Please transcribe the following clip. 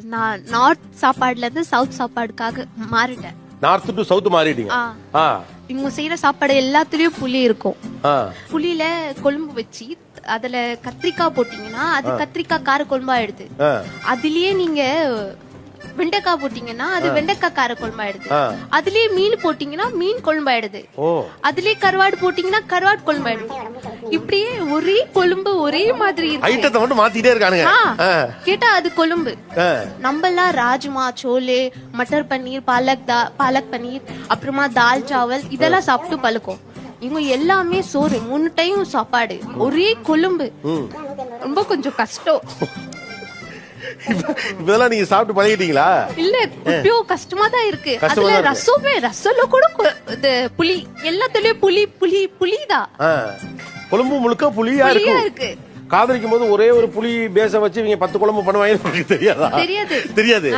நான் நார்த் சாப்பாடுல இருந்து சவுத் சாப்பாடுக்காக மாறிட்டேன். நார்த் டு சவுத் மாறிட்டீங்க. இவங்க செய்யற சாப்பாடு எல்லாத்துலயும் புளி இருக்கும். புளியில கொழும்பு வச்சு அதுல கத்திரிக்காய் போட்டீங்கன்னா அது கத்திரிக்காய் கார குழம்பாயிடுது ஆ. அதுலயே நீங்க வெண்டைக்காய் போட்டீங்கன்னா அது வெண்டைக்காய் கார குழம்பாயிடுது. அதுலயே மீன் போட்டீங்கன்னா மீன் குழம்பாயிடுது. அதுலயே கருவாடு போட்டீங்கன்னா கருவாடு குழம்பாயிடுது. இப்படியே ஒரே கொழும்பு ஒரே மாதிரி ஐட்டத்தை மட்டும் மாத்திட்டே இருக்கானுங்க. கேட்டா அது கொழும்பு. ஆ. நம்மலாம் ராஜ்மா சோலே மட்டர் பன்னீர் பாலக் தா பாலக் பன்னீர் அப்புறமா தால் சாவல் இதெல்லாம் சாப்பிட்டு பழக்கம். இவங்க எல்லாமே சோறு மூணு டைம் சாப்பாடு. ஒரே கொழும்பு. ரொம்ப கொஞ்சம் கஷ்டம். இப்பதெல்லாம் நீங்க சாப்பிட்டு பழகிட்டீங்களா? இல்ல எப்படியோ கஷ்டமா தான் இருக்கு. அதுல. ரசமே ரசம்ல கூட இது புளி எல்லாத்துலயும் புளி புளி புளிதான். கொழும்பு முழுக்க புளியா இருக்கு. காதலிக்கும் போது ஒரே ஒரு புளி பேச வச்சு இவங்க பத்து குழம்பு பண்ணுவாங்க தெரியாதா? தெரியாது. தெரியாது.